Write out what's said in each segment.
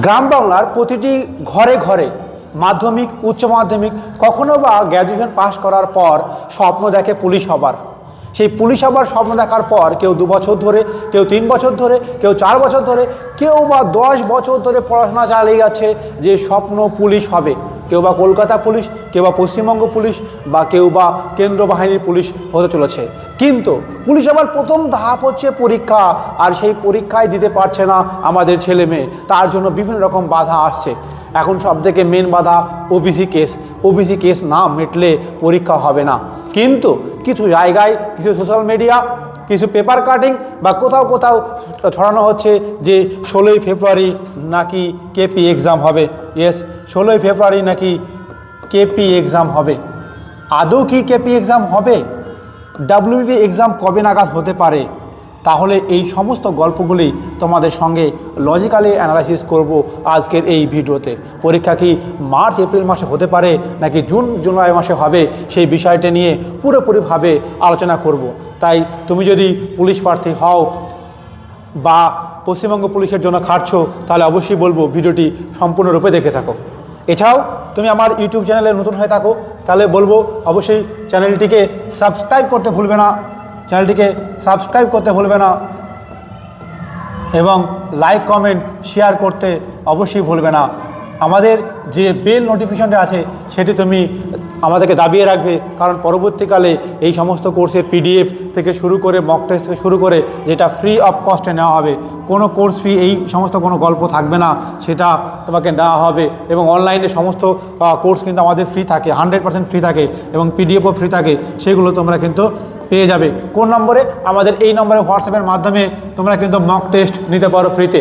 গ্রাম বাংলার প্রতিটি ঘরে ঘরে মাধ্যমিক, উচ্চ মাধ্যমিক, কখনো বা গ্র্যাজুয়েশন পাশ করার পর স্বপ্ন দেখে পুলিশ হবার। সেই পুলিশ হবার স্বপ্ন দেখার পর কেউ দু বছর ধরে, কেউ তিন বছর ধরে, কেউ চার বছর ধরে, কেউ বা দশ বছর ধরে পড়াশোনা চালিয়ে যাচ্ছে যে স্বপ্ন পুলিশ হবে। কেউ বা কলকাতা পুলিশ কেউ বা পশ্চিমবঙ্গ পুলিশ বা কেউ বা কেন্দ্র বাহিনীর পুলিশ হতে চলেছে। কিন্তু পুলিশ আবার প্রথম ধাপ হচ্ছে পরীক্ষা, আর সেই পরীক্ষায় দিতে পারছে না আমাদের ছেলে মেয়ে। তার জন্য বিভিন্ন রকম বাধা আসছে। এখন সব থেকে মেন বাধা ওবিসি কেস ওবিসি কেস না মিটলে পরীক্ষা হবে না। কিন্তু কিছু জায়গায় কিছু সোশ্যাল মিডিয়া কিছু পেপার কাটিং বা কোথাও কোথাও ছড়ানো হচ্ছে যে ষোলোই ফেব্রুয়ারি নাকি কেপি এক্সাম হবে। ইয়েস ষোলোই ফেব্রুয়ারি নাকি কেপি এক্সাম হবে। আদৌ কি কেপি এক্সাম হবে? ডাব্লিউবি এক্সাম কবে নাগাদ হতে পারে? তাহলে এই সমস্ত গল্পগুলি তোমাদের সঙ্গে লজিক্যালি অ্যানালাইসিস করব আজকের এই ভিডিওতে। পরীক্ষা কি মার্চ, এপ্রিল মাসে হতে পারে নাকি জুন, জুলাই মাসে হবে? সেই বিষয়টা নিয়ে পুরোপুরিভাবে আলোচনা করব। তাই তুমি যদি পুলিশ প্রার্থী হও বা পশ্চিমবঙ্গ পুলিশের জন্য খাটছো, তাহলে অবশ্যই বলব ভিডিওটি সম্পূর্ণরূপে দেখে থাকো। এছাড়াও তুমি আমার ইউটিউব চ্যানেলে নতুন হয়ে থাকো, তাহলে বলব অবশ্যই চ্যানেলটিকে সাবস্ক্রাইব করতে ভুলবে না, চ্যানেলটিকে সাবস্ক্রাইব করতে ভুলবে না এবং লাইক কমেন্ট শেয়ার করতে অবশ্যই ভুলবে না। আমাদের যে বেল নোটিফিকেশনটা আছে, সেটি তুমি আমাদেরকে দাবিয়ে রাখবে। কারণ পরবর্তীকালে এই সমস্ত কোর্সের পিডিএফ থেকে শুরু করে মক টেস্ট থেকে শুরু করে যেটা ফ্রি অফ কস্টে নেওয়া হবে, কোনো কোর্স ফি এই সমস্ত কোনো গল্প থাকবে না। সেটা তোমাকে নেওয়া হবে এবং অনলাইনে সমস্ত কোর্স কিন্তু আমাদের ফ্রি থাকে হান্ড্রেড পার্সেন্ট ফ্রি থাকে এবং পিডিএফও ফ্রি থাকে, সেগুলো তোমরা কিন্তু পেয়ে যাবে। কোন নম্বরে? আমাদের এই নম্বরে হোয়াটসঅ্যাপের মাধ্যমে তোমরা কিন্তু মক টেস্ট নিতে পারো ফ্রিতে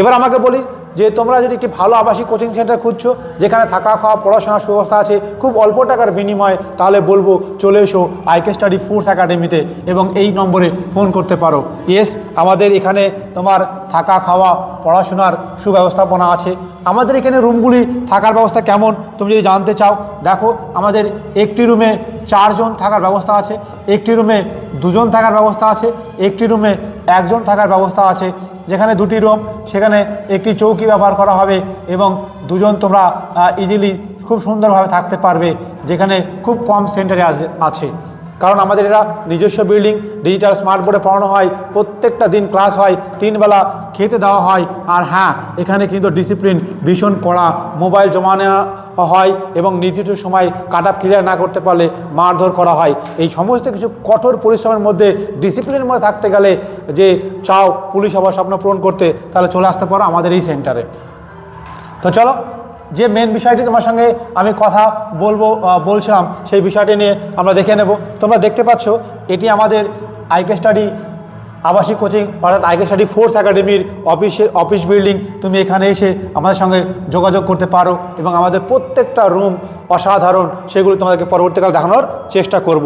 এবার আমাকে বলি যে তোমরা যদি একটি ভালো আবাসিক কোচিং সেন্টার খুঁজছো, যেখানে থাকা, খাওয়া, পড়াশোনার সুব্যবস্থা আছে, খুব অল্প টাকার বিনিময়ে, তাহলে বলব চলে এসো আইকে স্টাডি ফোর্স একাডেমিতে এবং এই নম্বরে ফোন করতে পারো। ইয়েস আমাদের এখানে তোমার থাকা, খাওয়া, পড়াশোনার সুব্যবস্থাপনা আছে। আমাদের এখানে রুমগুলি থাকার ব্যবস্থা কেমন? তুমি যদি জানতে চাও, দেখো আমাদের একটি রুমে চারজন থাকার ব্যবস্থা আছে, একটি রুমে দুজন থাকার ব্যবস্থা আছে, একটি রুমে একজন থাকার ব্যবস্থা আছে। যেখানে দুটি রুম, সেখানে একটি চৌকি ব্যবহার করা হবে এবং দুজন তোমরা ইজিলি খুব সুন্দরভাবে থাকতে পারবে, যেখানে খুব কম সেন্টারে আছে। কারণ আমাদের এরা নিজস্ব বিল্ডিং, ডিজিটাল স্মার্ট বোর্ডে পড়ানো হয়, প্রত্যেকটা দিন ক্লাস হয় তিন বেলা খেতে দেওয়া হয়। আর হ্যাঁ এখানে কিন্তু ডিসিপ্লিন ভীষণ কড়া। মোবাইল জমা নেওয়া হয় এবং নির্দিষ্ট সময় কাট আপ ক্লিয়ার না করতে পারলে মারধর করা হয়। এই সমস্ত কিছু কঠোর পরিশ্রমের মধ্যে ডিসিপ্লিনের মধ্যে থাকতে গেলে যে চাও পুলিশ হবার স্বপ্ন পূরণ করতে, তাহলে চলে আসতে পারো আমাদের এই সেন্টারে তো চলো, যে মেন বিষয়টি তোমার সঙ্গে আমি কথা বলব বলছিলাম, সেই বিষয়টি নিয়ে আমরা দেখে নেব। তোমরা দেখতে পাচ্ছ, এটি আমাদের আইকে স্টাডি আবাসিক কোচিং, অর্থাৎ আইকে স্টাডি ফোর্স একাডেমির অফিসের অফিস বিল্ডিং, তুমি এখানে এসে আমাদের সঙ্গে যোগাযোগ করতে পারো এবং আমাদের প্রত্যেকটা রুম অসাধারণ, সেগুলো তোমাদেরকে পরবর্তীকালে দেখানোর চেষ্টা করব।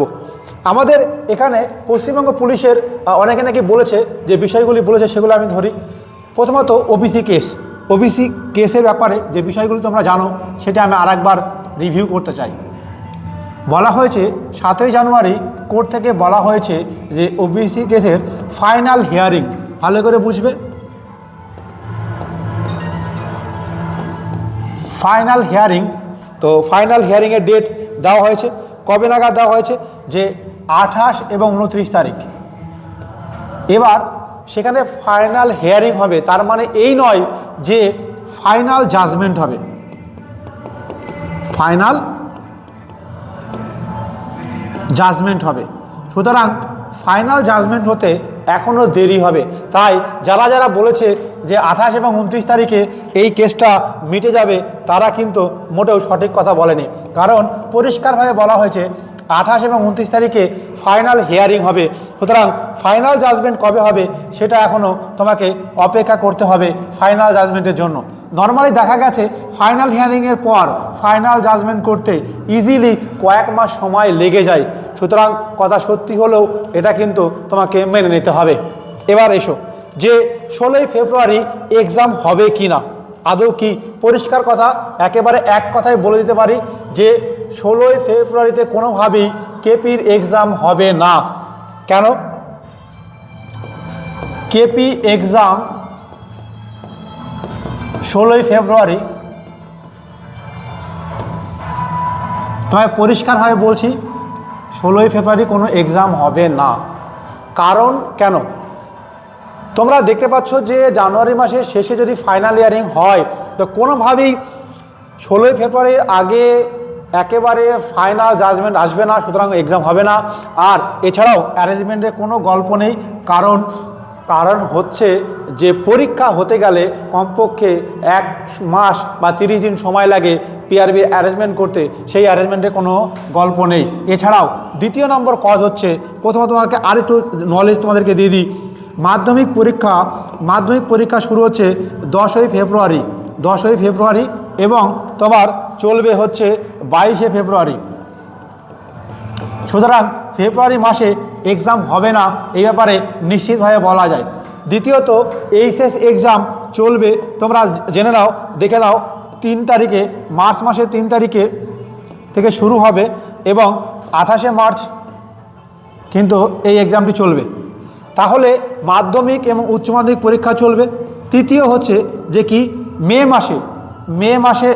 আমাদের এখানে পশ্চিমবঙ্গ পুলিশের অনেকে নাকি বলেছে, যে বিষয়গুলি বলেছে সেগুলো আমি ধরি। প্রথমত ওবিসি কেস ওবিসি কেসের ব্যাপারে যে বিষয়গুলো তোমরা জানো, সেটা আমি আরেকবার রিভিউ করতে চাই। বলা হয়েছে, সাতই জানুয়ারি কোর্ট থেকে বলা হয়েছে যে ওবিসি কেসের ফাইনাল হিয়ারিং ভালো করে বুঝবে? ফাইনাল হিয়ারিং তো ফাইনাল হিয়ারিংয়ের ডেট দেওয়া হয়েছে। কবে নাগাদ দেওয়া হয়েছে? যে আঠাশ এবং উনত্রিশ তারিখ। এবার সেখানে ফাইনাল হেয়ারিং হবে, তার মানে এই নয় যে ফাইনাল জাজমেন্ট হবে। ফাইনাল জাজমেন্ট হবে। সুতরাং ফাইনাল জাজমেন্ট হতে এখনও দেরি হবে। তাই যারা যারা বলেছে যে আঠাশ এবং উনত্রিশ তারিখে এই কেসটা মিটে যাবে, তারা কিন্তু মোটেও সঠিক কথা বলেনি। কারণ পরিষ্কারভাবে বলা হয়েছে, আঠাশ এবং উনত্রিশ তারিখে ফাইনাল হিয়ারিং হবে। সুতরাং ফাইনাল জাজমেন্ট কবে হবে সেটা এখনও তোমাকে অপেক্ষা করতে হবে ফাইনাল জাজমেন্টের জন্য। নর্মালি দেখা গেছে ফাইনাল হিয়ারিংয়ের পর ফাইনাল জাজমেন্ট করতে ইজিলি কয়েক মাস সময় লেগে যায়। সুতরাং কথা সত্যি হলেও এটা কিন্তু তোমাকে মেনে নিতে হবে। এবার এসো। যে ষোলোই ফেব্রুয়ারি এক্সাম হবে কি না আদৌ কি পরিষ্কার কথা? একেবারে এক কথায় বলে দিতে পারি যে ষোলোই ফেব্রুয়ারিতে কোনোভাবেই কেপির এক্সাম হবে না। কেন? কেপি এক্সাম ষোলোই ফেব্রুয়ারি। তোমায় পরিষ্কার পরিষ্কারভাবে বলছি, ষোলোই ফেব্রুয়ারি কোনো এক্সাম হবে না। কারণ কেন? তোমরা দেখতে পাচ্ছ যে জানুয়ারি মাসের শেষে যদি ফাইনাল ইয়ারিং হয়, তো কোনোভাবেই ষোলোই ফেব্রুয়ারির আগে একেবারে ফাইনাল জাজমেন্ট আসবে না, সুতরাং এক্সাম হবে না। আর এছাড়াও অ্যারেঞ্জমেন্টের কোনো গল্প নেই, কারণ কারণ হচ্ছে যে পরীক্ষা হতে গেলে কমপক্ষে এক মাস বা তিরিশ দিন সময় লাগে পিআরবি অ্যারেঞ্জমেন্ট করতে, সেই অ্যারেঞ্জমেন্টের কোনো গল্প নেই। এছাড়াও দ্বিতীয় নম্বর কজ হচ্ছে প্রথমত তোমাকে আরেকটু নলেজ তোমাদেরকে দিয়ে দিই। মাধ্যমিক পরীক্ষা মাধ্যমিক পরীক্ষা শুরু হচ্ছে দশই ফেব্রুয়ারি দশই ফেব্রুয়ারি এবং তোমার চলবে হচ্ছে বাইশে ফেব্রুয়ারি। সুতরাং ফেব্রুয়ারি মাসে এক্সাম হবে না, এই ব্যাপারে নিশ্চিতভাবে বলা যায়। দ্বিতীয়ত এইচএস এক্সাম চলবে, তোমরা জেনে নাও, দেখে নাও, তিন তারিখে, মার্চ মাসের তিন তারিখে থেকে শুরু হবে এবং আঠাশে মার্চ কিন্তু এই এক্সামটি চলবে। তাহলে মাধ্যমিক এবং উচ্চ মাধ্যমিক পরীক্ষা চলবে। তৃতীয় হচ্ছে যে কি, মে মাসে মে মাসে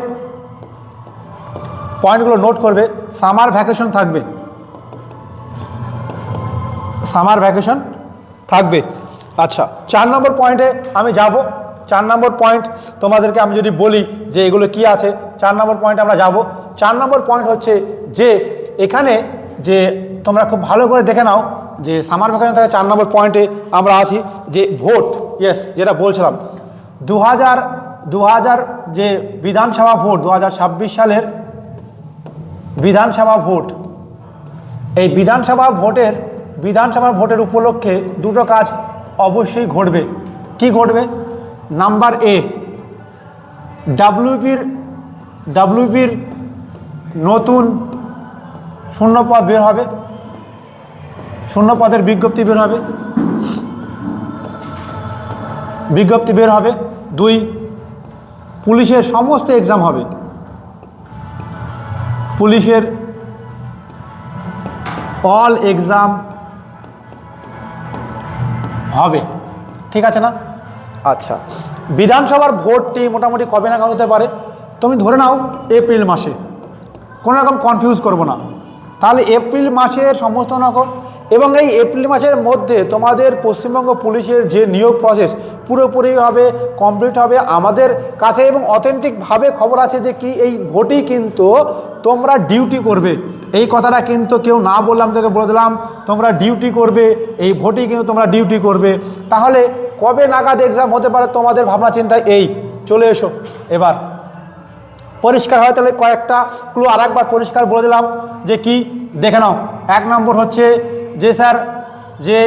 পয়েন্টগুলো নোট করবে সামার ভ্যাকেশন থাকবে। সামার ভ্যাকেশন থাকবে। আচ্ছা চার নম্বর পয়েন্টে আমি যাব। চার নম্বর পয়েন্ট তোমাদেরকে আমি যদি বলি যে এগুলো কি আছে, চার নম্বর পয়েন্টে আমরা যাব। চার নম্বর পয়েন্ট হচ্ছে যে এখানে যে তোমরা খুব ভালো করে দেখে নাও যে সামার ভ্যাকেশন থেকে চার নম্বর পয়েন্টে আমরা আসি যে ভোট ইয়েস যেটা বলছিলাম। দু হাজার দু হাজার যে বিধানসভা ভোট দু হাজার ছাব্বিশ সালের বিধানসভা ভোট। এই বিধানসভা ভোটের বিধানসভা ভোটের উপলক্ষে দুটো কাজ অবশ্যই ঘটবে। কি ঘটবে? নাম্বার এ, ডাব্লিউপির ডাব্লিউপির নতুন শূন্যপদ বের হবে। শূন্যপদের বিজ্ঞপ্তি বের হবে। বিজ্ঞপ্তি বের হবে। দুই, পুলিশের সমস্ত এক্সাম হবে। পুলিশের অল এক্সাম হবে। ঠিক আছে না? আচ্ছা। বিধানসভার ভোটটি মোটামুটি কবে নাগাদ হতে পারে? তুমি ধরে নাও, এপ্রিল মাসে। কোনো রকম কনফিউজ করব না। তাহলে এপ্রিল মাসের সমস্ত রকম এবং এই এপ্রিল মাসের মধ্যে তোমাদের পশ্চিমবঙ্গ পুলিশের যে নিয়োগ প্রসেস পুরোপুরিভাবে কমপ্লিট হবে আমাদের কাছে এবং অথেন্টিকভাবে খবর আছে যে কি এই ভোটই কিন্তু তোমরা ডিউটি করবে। এই কথাটা কিন্তু কেউ না বললাম তোকে বলে দিলাম, তোমরা ডিউটি করবে, এই ভোটই কিন্তু তোমরা ডিউটি করবে। তাহলে কবে নাগাদ এক্সাম হতে পারে তোমাদের ভাবনা চিন্তা এই, চলে এসো। এবার পরিষ্কার হয় তাহলে কয়েকটা ক্লু আর একবার পরিষ্কার বলে দিলাম যে কি, দেখে নাও। এক নম্বর হচ্ছে যে স্যার, যে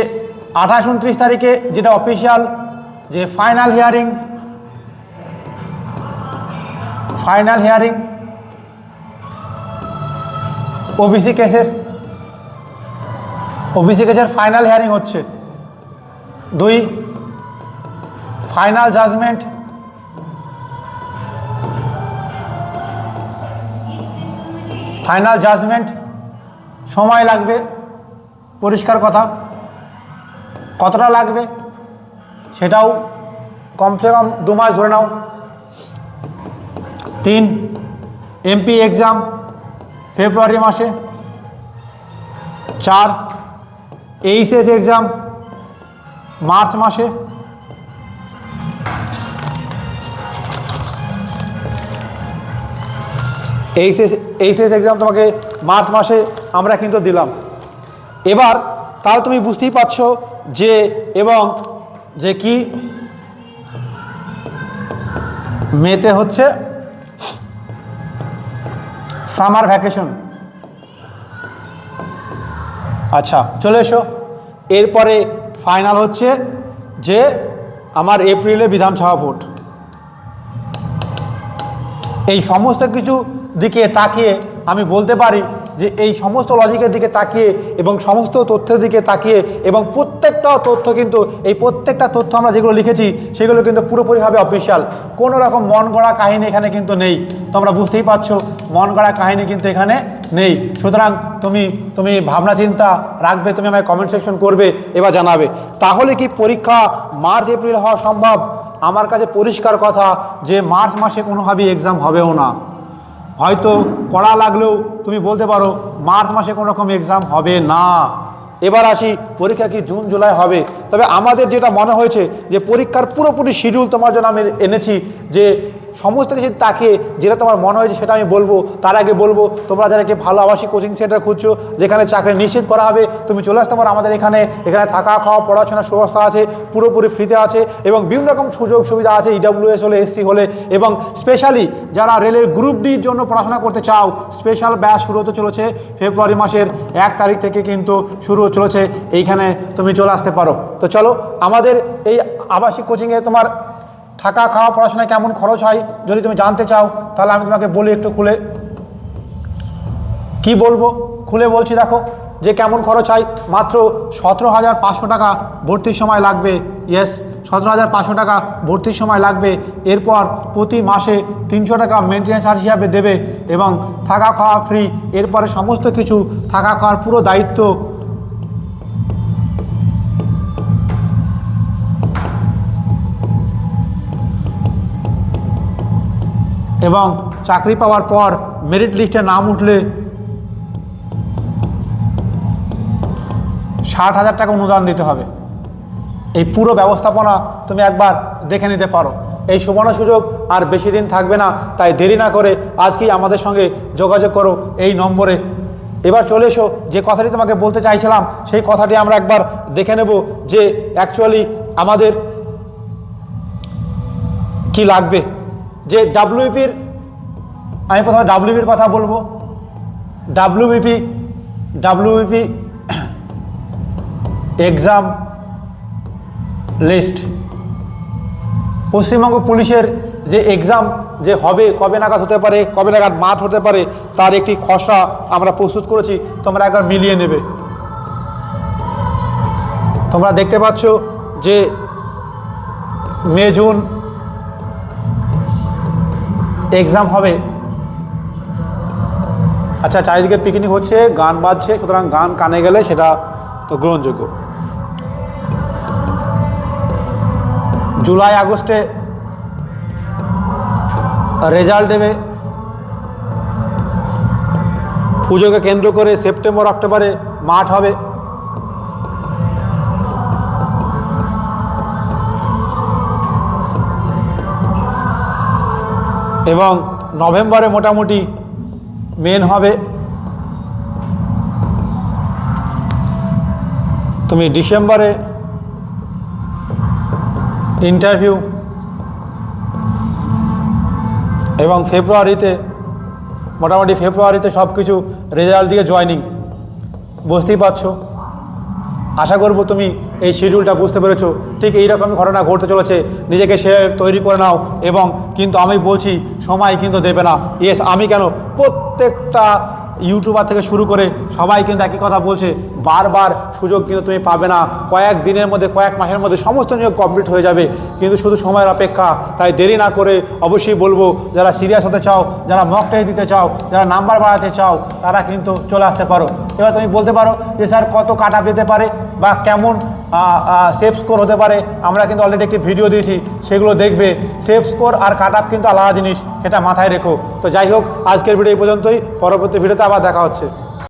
আঠাশ উনত্রিশ তারিখে যেটা অফিসিয়াল যে final hearing final hearing OBC কেসের ওবিসি কেসের ফাইনাল হিয়ারিং হচ্ছে। দুই ফাইনাল জাজমেন্ট ফাইনাল জাজমেন্ট সময় লাগবে। পরিষ্কার কথা। কতটা লাগবে সেটাও কমসে কম দু মাস ধরে নাও। তিন এমপি এক্সাম ফেব্রুয়ারি মাসে। চার এইচএস এক্সাম মার্চ মাসে। এইচএস এইচএস এক্সাম তোমাকে মার্চ মাসে আমরা কিন্তু দিলাম। এবার তাহলে তুমি বুঝতেই পারছ যে এবং যে কি? মেতে হচ্ছে সামার ভ্যাকেশন। আচ্ছা চলে এসো। এরপরে ফাইনাল হচ্ছে যে আমার এপ্রিলে বিধানসভা ভোট। এই সমস্ত কিছু দিকে তাকিয়ে আমি বলতে পারি যে এই সমস্ত লজিকের দিকে তাকিয়ে এবং সমস্ত তথ্যের দিকে তাকিয়ে এবং প্রত্যেকটা তথ্য কিন্তু, এই প্রত্যেকটা তথ্য আমরা যেগুলো লিখেছি, সেগুলো কিন্তু পুরোপুরিভাবে অফিসিয়াল কোনো রকম মন গড়া কাহিনী এখানে কিন্তু নেই। তোমরা বুঝতেই পারছ, মন গড়া কাহিনী কিন্তু এখানে নেই। সুতরাং তুমি তুমি ভাবনা চিন্তা রাখবে, তুমি আমায় কমেন্ট সেকশন করবে, এবার জানাবে। তাহলে কি পরীক্ষা মার্চ, এপ্রিল হওয়া সম্ভব? আমার কাছে পরিষ্কার কথা যে মার্চ মাসে কোনোভাবেই এক্সাম হবেও না। হয়তো কড়া লাগলেও তুমি বলতে পারো, মার্চ মাসে কোনো রকম এক্সাম হবে না। এবার আসি, পরীক্ষা কি জুন, জুলাই হবে? তবে আমাদের যেটা মনে হয়েছে যে, পরীক্ষার পুরোপুরি শিডিউল তোমার জন্য আমি এনেছি যে সমস্ত কিছু তাকে যেটা তোমার মনে হয়েছে সেটা আমি বলব, তার আগে বলব, তোমরা যারা একটি ভালো আবাসিক কোচিং সেন্টার খুঁজছো, যেখানে চাকরি নিশ্চিত করা হবে, তুমি চলে আসতে পারো আমাদের এখানে। এখানে থাকা, খাওয়া, পড়াশোনার সুব্যবস্থা আছে, পুরোপুরি ফ্রিতে আছে এবং বিভিন্ন রকম সুযোগ সুবিধা আছে ইডাব্লিউএস হলে এসসি হলে এবং স্পেশালি যারা রেলের গ্রুপ ডির জন্য পড়াশোনা করতে চাও স্পেশাল ব্যাচ শুরু হতে চলেছে ফেব্রুয়ারি মাসের এক তারিখ থেকে কিন্তু শুরু চলেছে, এইখানে তুমি চলে আসতে পারো। তো চলো, আমাদের এই আবাসিক কোচিংয়ে তোমার থাকা, খাওয়া, পড়াশোনায় কেমন খরচ হয় যদি তুমি জানতে চাও, তাহলে আমি তোমাকে বলি একটু খুলে। কি বলব? খুলে বলছি, দেখো, যে কেমন খরচ হয়, মাত্র সতেরো হাজার পাঁচশো টাকা ভর্তির সময় লাগবে। ইয়েস সতেরো হাজার পাঁচশো টাকা ভর্তির সময় লাগবে। এরপর প্রতি মাসে তিনশো টাকা মেনটেন্যান্স চার্জ হিসাবে দেবে এবং থাকা, খাওয়া ফ্রি এরপরে সমস্ত কিছু থাকা, খাওয়ার পুরো দায়িত্ব এবং চাকরি পাওয়ার পর মেরিট লিস্টে নাম উঠলে ষাট হাজার টাকা অনুদান দিতে হবে। এই পুরো ব্যবস্থাপনা তুমি একবার দেখে নিতে পারো। এই সুবর্ণ সুযোগ আর বেশি দিন থাকবে না, তাই দেরি না করে আজকেই আমাদের সঙ্গে যোগাযোগ করো এই নম্বরে। এবার চলে এসো, যে কথাটি তোমাকে বলতে চাইছিলাম, সেই কথাটি আমরা একবার দেখে নেব যে অ্যাকচুয়ালি আমাদের কি লাগবে। যে ডাব্লিউপির আমি প্রথমে ডাব্লিউপির কথা বলব। WBP WBP exam list Paschimbanga পুলিশের যে এক্সাম যে হবে, কবে নাগাদ হতে পারে, কবে নাগাদ মাঠ হতে পারে, তার একটি খসড়া আমরা প্রস্তুত করেছি, তোমরা একবার মিলিয়ে নেবে। তোমরা দেখতে পাচ্ছ যে মে, জুন এক্সাম হবে। আচ্ছা চারিদিকে পিকনিক হচ্ছে, গান বাজছে, সুতরাং গান কানে গেলে সেটা তো গ্রহণযোগ্য। জুলাই, আগস্টে রেজাল্ট দেবে। পুজোকে কেন্দ্র করে সেপ্টেম্বর, অক্টোবরে মাঠ হবে। এবং নভেম্বরে মোটামুটি মেন হবে। তুমি ডিসেম্বরে ইন্টারভিউ এবং ফেব্রুয়ারিতে, মোটামুটি ফেব্রুয়ারিতে সব কিছু রেজাল্ট দিয়ে জয়নিং বুঝতেই পারছ। আশা করব তুমি এই শিডিউলটা বুঝতে পেরেছ। ঠিক এইরকমই ঘটনা ঘটতে চলেছে। নিজেকে সে তৈরি করে নাও এবং কিন্তু আমি বলছি সময় কিন্তু দেবে না। ইয়েস আমি কেন? প্রত্যেকটা ইউটিউবার থেকে শুরু করে সবাই কিন্তু একই কথা বলছে। বারবার সুযোগ কিন্তু তুমি পাবে না। কয়েক দিনের মধ্যে, কয়েক মাসের মধ্যে সমস্ত নিয়োগ কমপ্লিট হয়ে যাবে। কিন্তু শুধু সময়ের অপেক্ষা, তাই দেরি না করে অবশ্যই বলব, যারা সিরিয়াস হতে চাও, যারা মক টেস্ট দিতে চাও, যারা নাম্বার বাড়াতে চাও, তারা কিন্তু চলে আসতে পারো। এবার তুমি বলতে পারো যে, স্যার, কত কাট যেতে পারে বা কেমন সেফ স্কোর হতে পারে। আমরা কিন্তু অলরেডি একটি ভিডিও দিয়েছি, সেগুলো দেখবে। সেফ স্কোর আর কাট আপ কিন্তু আলাদা জিনিস এটা মাথায় রেখো। তো যাই হোক, আজকের ভিডিও এই পর্যন্তই। পরবর্তী ভিডিওতে আবার দেখা হচ্ছে।